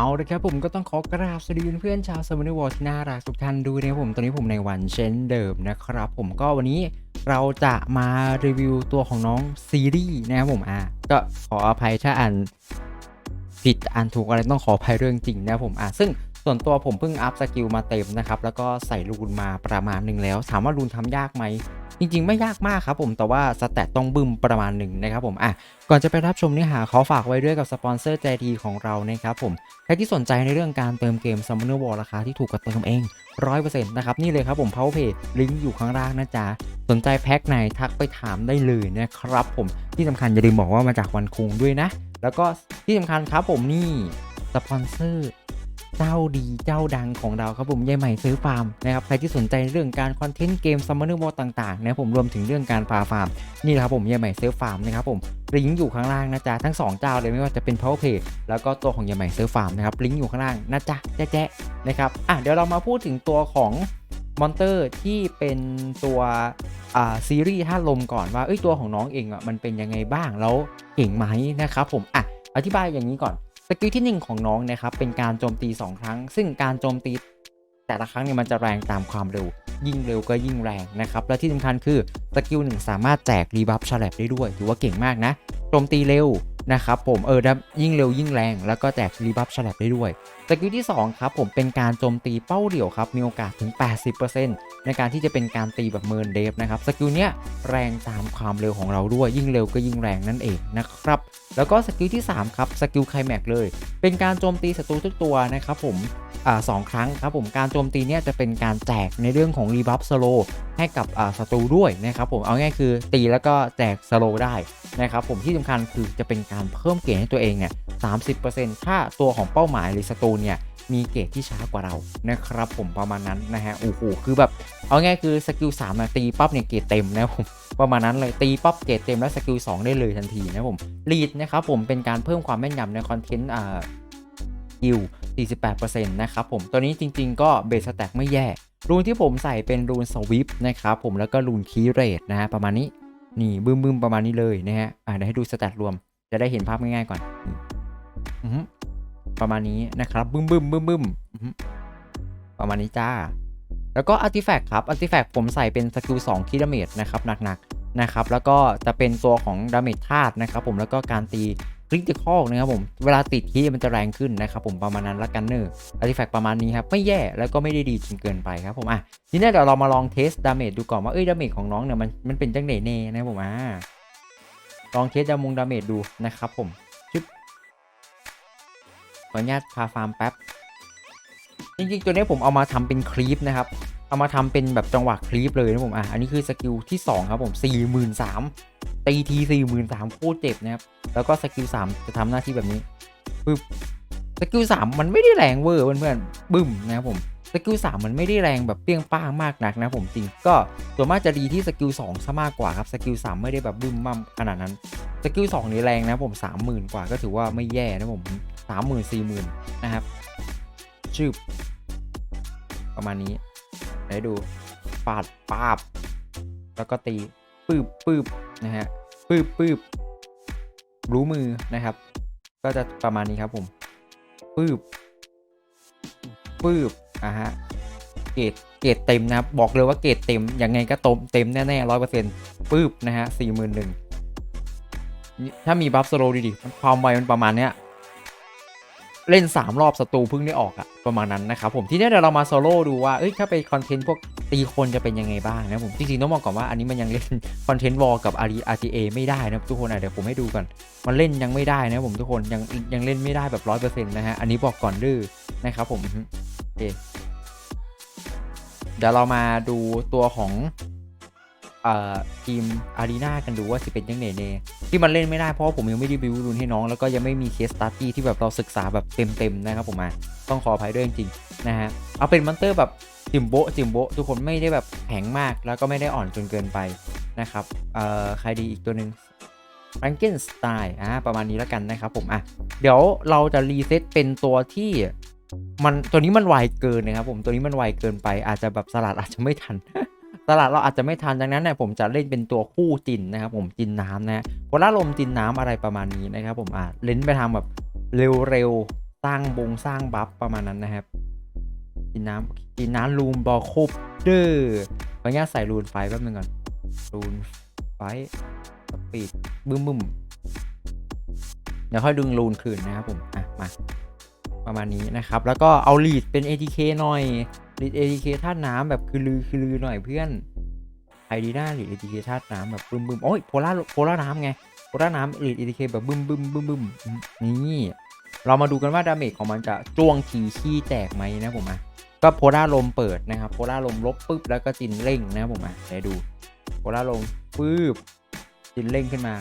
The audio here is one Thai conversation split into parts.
เอาละครับผมก็ต้องขอกราบสวัสดีเพื่อนๆชาวสมุนวอร์ที่น่ารักทุกท่านด้วยนะครับผมตอนนี้ผมในวันเช่นเดิมนะครับ ผมก็วันนี้เราจะมารีวิวตัวของน้องซีรีส์นะครับผมอะก็ขออภัยถ้าอ่านผิดอ่านถูกอะไรต้องขออภัยเรื่องจริงนะผมอะซึ่งส่วนตัวผมเพิ่งอัพสกิลมาเต็มนะครับแล้วก็ใส่รูนมาประมาณหนึ่งแล้ว ถามว่ารูนทำยากไหม จริงๆ ไม่ยากมากครับผมแต่ว่าสแตทต้องบึมประมาณหนึ่งนะครับผมอะก่อนจะไปรับชมเนื้อหาขอฝากไว้ด้วยกับสปอนเซอร์ใจดีของเรานะครับผมใครที่สนใจในเรื่องการเติมเกม Summoner War ราคาที่ถูกกว่าเติมเอง100%นะครับนี่เลยครับผม Powerpay ลิงก์อยู่ข้างล่างนะจ๊ะ สนใจแพ็คไหนทักไปถามได้เลยนะครับผมที่สำคัญอย่าลืมบอกว่ามาจากวันคุงด้วยนะ แล้วก็ที่สำคัญครับผมนี่สปอนเซอร์ เจ้าดีเจ้าดังของเราครับผมยายใหม่ซื้อฟาร์มนะครับใครที่สนใจเรื่องการคอนเทนต์เกม Summoner War ต่างๆนะผมรวมถึงเรื่องการพาฟาร์มนี่แหละครับผมยายใหม่ซื้อฟาร์มนะครับผมลิงก์อยู่ข้างล่างนะจ๊ะทั้ง 2 เจ้าเลยไม่ว่าจะเป็น Powerpay แล้วก็ตัวของยายใหม่ซื้อฟาร์มนะครับลิงก์อยู่ข้างล่างนะจ๊ะแจ๊ะนะครับอะเดี๋ยวเรามาพูดถึงตัวของมอนเตอร์ที่เป็นตัวอ่าซีรีส์ท่าลมก่อนว่าเอ้ยตัวของน้องเองอะมันเป็นยังไงบ้างแล้วเก่งไหมนะครับผมอะอธิบายอย่างนี้ก่อน สกิลที่ 1 ของน้องนะครับเป็นการโจมตี 2 ครั้ง ซึ่งการโจมตีแต่ละครั้งเนี่ยมันจะแรงตามความเร็ว ยิ่งเร็วก็ยิ่งแรงนะครับ และที่สำคัญคือสกิลหนึ่งสามารถแจกรีบัฟฉลับได้ด้วยถือว่าเก่งมากนะโจมตีเร็วนะครับผมเออได้ยิ่งเร็วยิ่งแรง แล้วก็แจกรีบัฟฉลับได้ด้วย สกิลที่2ครับผมเป็นการโจมตีเป้าเดี่ยวครับมีโอกาสถึง 80%ในการที่จะเป็นการตีแบบเมินเดฟนะครับสกิลเนี้ยแรงตามความเร็วของเราด้วยยิ่งเร็วก็ยิ่งแรงนั่นเองนะครับแล้วก็สกิลที่3ครับสกิลไคลแม็กเลย เป็นการโจมตีศัตรูทุกตัวนะครับผมอสองครั้งครับผมการโจมตีเนี่ยจะเป็นการแจกในเรื่องของรีบัฟสโลให้กับศัตรูด้วยนะครับผมเอาง่ายคือตีแล้วก็แจกสโลได้นะครับผมที่สำคัญคือจะเป็นการเพิ่มเกรดให้ตัวเองเนี่ย30%ถ้าตัวของเป้าหมายหรือศัตรูเนี่ยมีเกรดที่ช้ากว่าเรานะครับผมประมาณนั้นนะฮะโอ้โหคือแบบเอาง่ายคือสกิล3นะตีปั๊บเนี่ยเกรดเต็มนะผมประมาณนั้นเลยตีป๊อปเกรดเต็มแล้วสกิล2ได้เลยทันทีนะผมลีดนะครับผมเป็นการเพิ่มความแม่นยำในคอนเทนต์อ่ากิล48%นะครับผมตัวนี้จริง ๆ ก็เบสสแต็กไม่แย่ รูนที่ผมใส่เป็นรูนสวิปนะครับผมแล้วก็รูนคีเรตนะฮะประมาณนี้นี่บึ้มบึมๆประมาณนี้เลยนะฮะอ่าเดี๋ยวให้ดูสแตทรวม จะได้เห็นภาพง่ายๆก่อน ประมาณนี้นะครับบึ้มบึมบึ้มบึ้มประมาณนี้จ้า แล้วก็อาร์ติแฟกต์ครับอาร์ติแฟกต์ผมใส่เป็นสกิล2คิดาเมจนะครับหนักๆนะครับ แล้วก็จะเป็นตัวของดาเมจธาตุนะครับผมแล้วก็การตีคริติคอลนะครับผมเวลาติดคีย์มันจะแรงขึ้นนะครับผมประมาณนั้นละกันเนอร์อาร์ติแฟกต์ประมาณนี้ครับ ไม่แย่แล้วก็ไม่ได้ดีจนเกินไปครับผมอะทีนี้เดี๋ยวเรามาลองเทสดาเมจดูก่อนว่าเอ้ยดาเมจของน้องเนี่ยมันมันเป็นจังไหนเน่นะผมอ่าลองเทสดามงดาเมจดูนะครับผม ออนุญาตพาฟาร์มแป๊บ จริงๆ ตัวนี้ผมเอามาทำเป็นคลิปนะครับ เอามาทำเป็นแบบจังหวะคลิปเลยนะผม อะ อันนี้คือสกิลที่ 2 ครับผม 43,000ตีที43,000โคตรเจ็บนะครับ แล้วก็สกิล3จะทำหน้าที่แบบนี้ปึ๊บสกิล3มันไม่ได้แรงเวอร์เพื่อนๆบึ้มนะครับผมสกิล3มันไม่ได้แรงแบบเปรี้ยงป้างมากนักนะผมจริงก็ส่วนมากจะดีที่สกิล2ซะมากกว่าครับสกิล3ไม่ได้แบบบึ้มมั่มขนาดนั้นสกิล2นี่แรงนะผม30,000กว่าก็ถือว่าไม่แย่นะผม 30,000 40,000นะครับชื่อประมาณนี้ไหนดูปาดปาบ แล้วก็ตีปืบปืบนะฮะปืบปืบรู้มือนะครับ ก็จะประมาณนี้ครับผมปืบปืบอะฮะเกรดเกรดเต็มนะครับ บอกเลยว่าเกรดเต็ม ยังไงก็ตมเต็มแน่ๆร้อยเปอร์เซ็นต์ปืบนะฮะสี่หมื่นหนึ่งถ้ามีบัฟสโลดีๆความไวมันประมาณเนี้ย เล่น 3 รอบศัตรูพิ่งได้ออกอะประมาณนั้นนะครับผมทีนี้เดี๋ยวเรามาโซโล่ดูว่าเอ้ยถ้าไปคอนเทนต์พวกตีคนจะเป็นยังไงบ้างนะผมจริงๆต้องบอกก่อนว่าอันนี้มันยังเล่นคอนเทนต์วอลกับ RTA ไม่ได้นะทุกคนอะเดี๋ยวผมให้ดูก่อนมันเล่นยังไม่ได้นะผมทุกคนยังยังเล่นไม่ได้แบบร้อยเปอร์เซ็นต์นะฮะอันนี้บอกก่อนดื้อนะครับผมโอเคเดี๋ยวเรามาดูตัวของเอ่อทีมอารีนากันดูว่าสิเป็นยังไงเน่ ที่มันเล่นไม่ได้เพราะาผมยังไม่ได้บิวรุนให้น้องแล้วก็ยังไม่มีเคสตาร์ตี้ที่แบบเราศึกษาแบบเต็มๆนะครับผมอะต้องขออภัยด้วยจริงๆนะฮะเอาเป็นมอนเตอร์แบบจิมโบจิมโบทุกคนไม่ได้แบบแข็งมากแล้วก็ไม่ได้อ่อนจนเกินไปนะครับเอ่อใครดีอีกตัวหนึ่ง f r a n k e n s t e i n อ่าประมาณนี้แล้วกันนะครับผมอะเดี๋ยวเราจะรีเซ็ตเป็นตัวที่มันตัวนี้มันไวเกินนะครับผมตัวนี้มันไวเกินไปอาจจะแบบสลัดอาจจะไม่ทัน ตลาดเราอาจจะไม่ทันดังนั้นเนี่ยผมจะเล่นเป็นตัวคู่จินนะครับผมจินน้ำนะฮะโพล่าลมจินน้ำอะไรประมาณนี้นะครับผมอะเล่นไปทางแบบเร็วๆสร้างบงสร้างบัฟประมาณนั้นนะครับกินน้ำกินน้ำรูนบอลคบเดอร์ขออนุญาตใส่รูนไฟแป๊บนึงก่อนรูนไฟสปีดบึ้มบึ้มเดี๋ยวค่อยดึงรูนคืนนะครับผมอะมาประมาณนี้นะครับ แล้วก็เอาลีดเป็น ATK หน่อย ลีด ATK ธาตุน้ำแบบคือลือคือลือหน่อยเพื่อนไอดีน่าลีด ATK ธาตุน้ำแบบบึ้มบึ้มโอ้ยโพล่าโพล่าน้ำไงโพล่าน้ำลีด ATK แบบบึ้มบึ้มบึ้มบึ้มนี่เรามาดูกันว่าดาเมจของมันจะจ้วงทีขี้แตกไหมนะผมอะก็โพล่าลมเปิดนะครับโพล่าลมลบปุ๊บแล้วก็จินเร่งนะผมอะเดี๋ยวดูโพล่าลมปื๊บจินเร่งขึ้นมา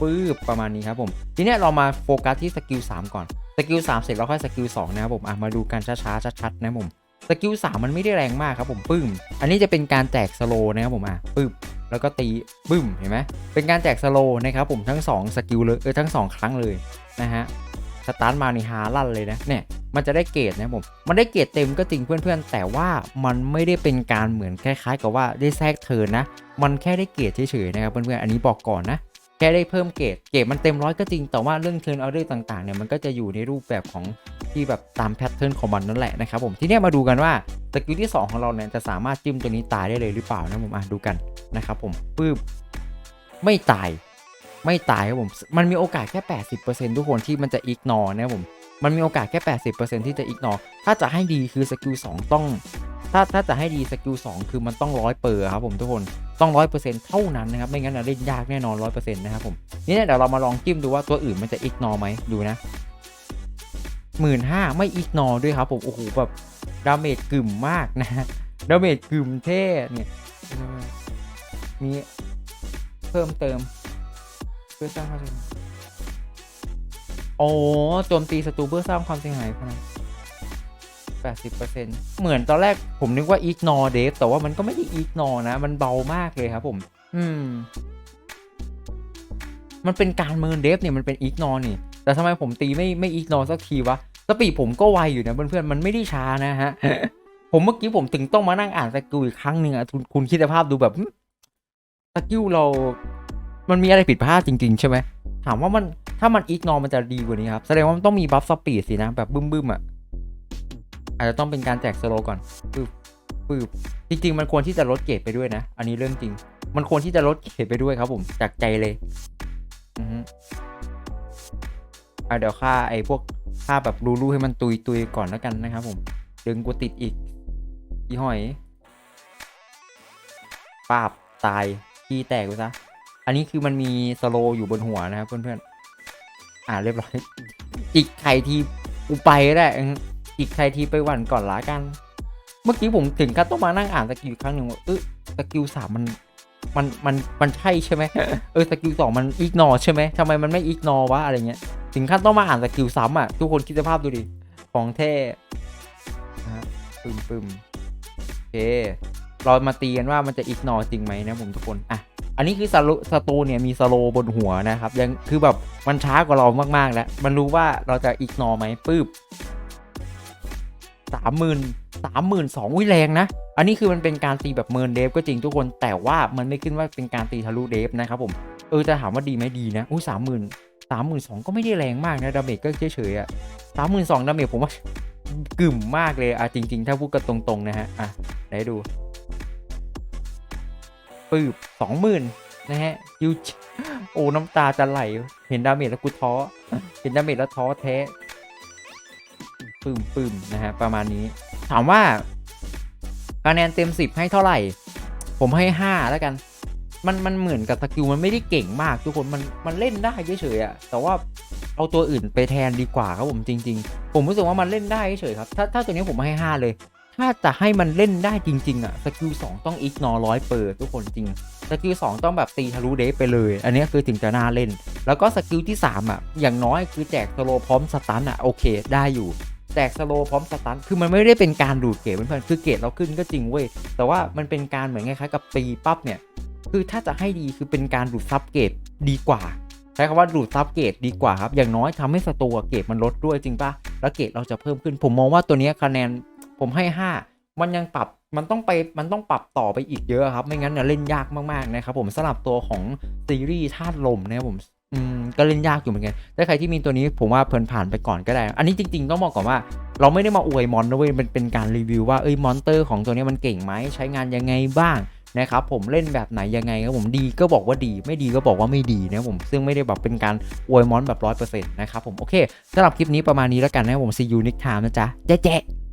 ปื๊บประมาณนี้ครับผม ทีนี้เรามาโฟกัสที่สกิล3ก่อนสกิล3เสร็จแล้วค่อยสกิล2นะครับผมอะมาดูกันช้าๆชัดๆนะผม สกิล3มันไม่ได้แรงมากครับผมปึ้ม อันนี้จะเป็นการแจกสโลนะครับผมอะปึ๊บแล้วก็ตีบึ้มเห็นไหมเป็นการแจกสโลนะครับผมทั้ง2สกิลเลยเออทั้ง 2 ครั้งเลยนะฮะสตาร์ทมาในฮาลั่นเลยนะเนี่ยมันจะได้เกรดนะผม มันได้เกรดเต็มก็จริงเพื่อนๆ แต่ว่ามันไม่ได้เป็นการเหมือนคล้ายๆ กับว่าได้แทรกเทิร์นะ มันแค่ได้เกรดเฉยๆนะครับเพื่อนๆ อันนี้บอกก่อนนะ แค่ได้เพิ่มเกรดเกรดมันเต็มร้อยก็จริง แต่ว่าเรื่องเทิร์นออเดอร์ต่างๆเนี่ยมันก็จะอยู่ในรูปแบบของที่แบบตามแพทเทิร์นของมันนั่นแหละนะครับผมทีนี้มาดูกันว่าสกิลที่ 2 ของเราเนี่ยจะสามารถจิ้มตัวนี้ตายได้เลยหรือเปล่านะผมอะดูกันนะครับผมปึ๊บไม่ตายไม่ตายครับผมมันมีโอกาสแค่ 80%ทุกคนที่มันจะอีกนอนะครับผมมันมีโอกาสแค่ 80%ที่จะอีกนอถ้าจะให้ดีคือสกิล2ต้องถ้าถ้าจะให้ดีสกิล2คือมันต้องร้อยเปอร์ครับผมทุกคน ต้องร้อยเปอร์เซ็นต์เท่านั้นนะครับ ไม่งั้นเล่นยากแน่นอนร้อยเปอร์เซ็นต์นะครับผมนี่เนี่ยเดี๋ยวเรามาลองจิ้มดูว่าตัวอื่นมันจะอีกนอไหมดูนะหมื่นห้าไม่อีกนอด้วยครับผมโอ้โหแบบดาเมจกึ่มมากนะฮะดาเมจกึ่มเท่เนี่ยมีเพิ่มเติมเพื่อสร้างความเสียหายโอ้โจมตีศัตรูเพื่อสร้างความเสียหายพนัน แปดสิบเปอร์เซ็นต์เหมือนตอนแรกผมนึกว่า ignore d e v แต่ว่ามันก็ไม่ได้ ignore นะ มันเบามากเลยครับผม อืม มันเป็นการเมินเดฟเนี่ยมันเป็น ignore นี่ แต่ทำไมผมตีไม่ไม่ ignore สักทีวะสปีดผมก็ไวอยู่นะเพื่อนๆ มันไม่ได้ช้านะฮะ ผมเมื่อกี้ผมถึงต้องมานั่งอ่านสกิลอีกครั้งหนึ่งอะคุณคุณคิดสภาพดูแบบหึสกิลเรา มันมีอะไรผิดพลาดจริง ๆ ใช่ไหมถามว่ามันถ้ามันอีกนอมันจะดีกว่านี้ครับ แสดงว่ามันต้องมีบัฟสปีดสินะ แบบบึ้มๆอะ อาจจะต้องเป็นการแจกสโลก่อนปึ๊บปึ๊บจริง ๆ มันควรที่จะลดเกรดไปด้วยนะ อันนี้เรื่องจริง มันควรที่จะลดเกรดไปด้วยครับผมจากใจเลยอือฮึอะเดี๋ยวค่าไอ้พวกค่าแบบรูๆให้มันตุยตุยก่อนแล้วกันนะครับ ผมดึงกูติดอีกอีหอยปาบตายขี้แตกไปซะอันนี้คือมันมีสโลอยู่บนหัวนะครับเพื่อนๆอ่าเรียบร้อย อีกใครทีกูไปก็ได้ อืออีกใครทีไปหวันก่อนละกัน เมื่อกี้ผมถึงขั้นต้องมานั่งอ่านสกิลอีกครั้งหนึ่งว่าเออสกิลสามมันมันมันมันใช่ใช่ไหมเออสกิลสองมันอีกนอใช่ไหมทำไมมันไม่อีกนอวะอะไรเงี้ยถึงขั้นต้องมาอ่านสกิลซ้ำอะทุกคนคิดสภาพดูดิของแท้นะฮะปึมปึมโอเคเรามาตีกันว่ามันจะอีกนอจริงไหมนะผมทุกคนอะอันนี้คือสโลสตูเนี่ยมีสโลบนหัวนะครับ ยังคือแบบมันช้ากว่าเรามากๆแล้ว มันรู้ว่าเราจะอีกนอไหมปื๊บ สามหมื่นสามหมื่นสองวิแรงนะ อันนี้คือมันเป็นการตีแบบเมินเดฟก็จริงทุกคนแต่ว่ามันไม่ขึ้นว่าเป็นการตีทะลุเดฟนะครับผมเออจะถามว่าดีไหมดีนะอุ้ยสามหมื่นสามหมื่นสองก็ไม่ได้แรงมากนะดาเมจก็เฉยๆอะสามหมื่นสองดาเมจผมว่ากึ่มมากเลยอะจริง ๆ ถ้าพูดกันตรงๆนะฮะอะไหนดูปืบสองหมื่นนะฮะยูโอ้น้ำตาจะไหล เห็นดาเมจแล้วกูท้อ เห็นดาเมจแล้วท้อแท้ ปึ้มปึ้มนะฮะประมาณนี้ ถามว่าคะแนนเต็มสิบให้เท่าไหร่ ผมให้ห้าแล้วกัน มันมันเหมือนกับสกิลมันไม่ได้เก่งมากทุกคนมันมันเล่นได้เฉยๆอะแต่ว่าเอาตัวอื่นไปแทนดีกว่าครับผมจริง ๆ ผมรู้สึกว่ามันเล่นได้เฉยๆครับถ้าถ้าตัวนี้ผมให้ห้าเลย ถ้าจะให้มันเล่นได้จริงๆอะสกิลสองต้องอีกนอร้อยเปอร์ทุกคนจริงสกิล2ต้องแบบตีทะลุเดฟไปเลย อันนี้คือถึงจะน่าเล่น แล้วก็สกิลที่3อะอย่างน้อยคือแจกสโลพร้อมสตันอะโอเคได้อยู่ แจกสโลพร้อมสตันคือมันไม่ได้เป็นการดูดเกรดเพื่อนๆคือเกรดเราขึ้นก็จริงเว้ยแต่ว่ามันเป็นการเหมือนคล้ายๆกับตีปั๊บเนี่ยคือถ้าจะให้ดีคือเป็นการดูดซับเกรดดีกว่าใช้คำว่าดูดซับเกรดดีกว่าครับอย่างน้อยทำให้สตัวเกรดมันลดด้วยจริงปะแล้วเกรดเราจะเพิ่มขึ้น ผมมองว่าตัวนี้คะแนนผมให้ 5 มันยังปรับมันต้องไปมันต้องปรับต่อไปอีกเยอะครับ ไม่งั้นเนี่ยเล่นยากมากๆนะครับผมสำหรับตัวของซีรีส์ธาตุลมนะครับผม อืมก็เล่นยากอยู่เหมือนกันถ้าใครที่มีตัวนี้ผมว่าเพลินผ่านไปก่อนก็ได้ อันนี้จริงๆต้องบอกก่อนว่า เราไม่ได้มาอวยมอนนะเว้ยมันเป็นการรีวิวว่าเอ้ยมอนเตอร์ของตัวนี้มันเก่งไหมใช้งานยังไงบ้างนะครับผมเล่นแบบไหนยังไงครับผมดีก็บอกว่าดี ไม่ดีก็บอกว่าไม่ดีนะผมซึ่งไม่ได้แบบเป็นการอวยมอนแบบร้อยเปอร์เซ็นต์นะครับผมโอเคสำหรับคลิปนี้ประมาณนี้แล้วกันนะครับผม see you next time นะจ๊ะแจ๊ะ